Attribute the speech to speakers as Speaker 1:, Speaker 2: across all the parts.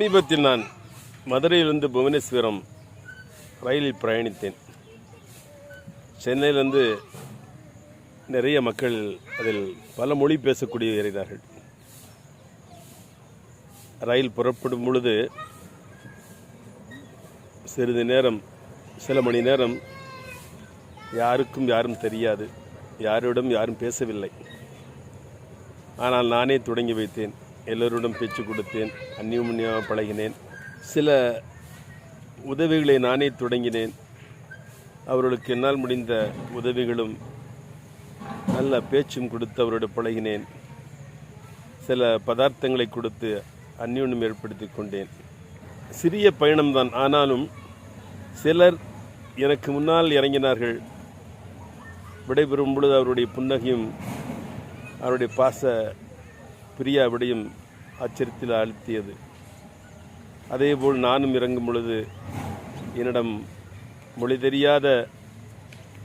Speaker 1: சமீபத்தில் நான் மதுரையிலிருந்து புவனேஸ்வரம் ரயிலில் பிரயாணித்தேன். சென்னையிலிருந்து நிறைய மக்கள் அதில் பல மொழி பேசக்கூடிய இருக்கிறார்கள் ரயில் புறப்படும் பொழுது சிறிது நேரம் சில மணி நேரம் யாருக்கும் யாரும் தெரியாது. யாரிடம் யாரும் பேசவில்லை. ஆனால் நானே தொடங்கி வைத்தேன். எல்லோருடன் பேச்சு கொடுத்தேன் அந்நியமுன்னியாக பழகினேன். சில உதவிகளை நானே தொடங்கினேன். அவர்களுக்கு என்னால் முடிந்த உதவிகளும் நல்ல பேச்சும் கொடுத்து அவரோடு பழகினேன். சில பதார்த்தங்களை கொடுத்து அந்யோன்யம் ஏற்படுத்தி கொண்டேன். சிறிய பயணம்தான் ஆனாலும் சிலர் எனக்கு முன்னால் இறங்கினார்கள். விடைபெறும் பொழுது அவருடைய புன்னகையும் அவருடைய பாச பிரியாவிடையும் அச்சரித்தில் ஆச்சரியத்தில் அழுத்தியது அதேபோல் நானும் இறங்கும் பொழுது என்னிடம் மொழி தெரியாத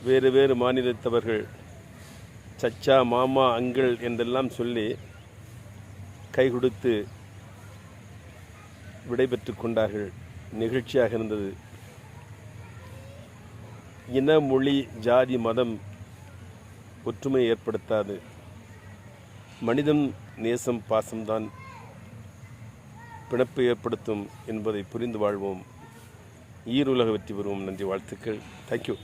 Speaker 1: வேறு வேறு மாநிலத்தவர்கள் சச்சா மாமா அங்கிள் என்றெல்லாம் சொல்லி கை கொடுத்து விடைபெற்று கொண்டார்கள். நிகழ்ச்சியாக இருந்தது. இன மொழி ஜாதி மதம் ஒற்றுமை ஏற்படுத்தாது. மனிதம் நேசம் பாசம்தான் பிணப்பு ஏற்படுத்தும் என்பதை புரிந்து வாழ்வோம். ஈருலக வெற்றி பெறுவோம். நன்றி வாழ்த்துக்கள். தேங்க்யூ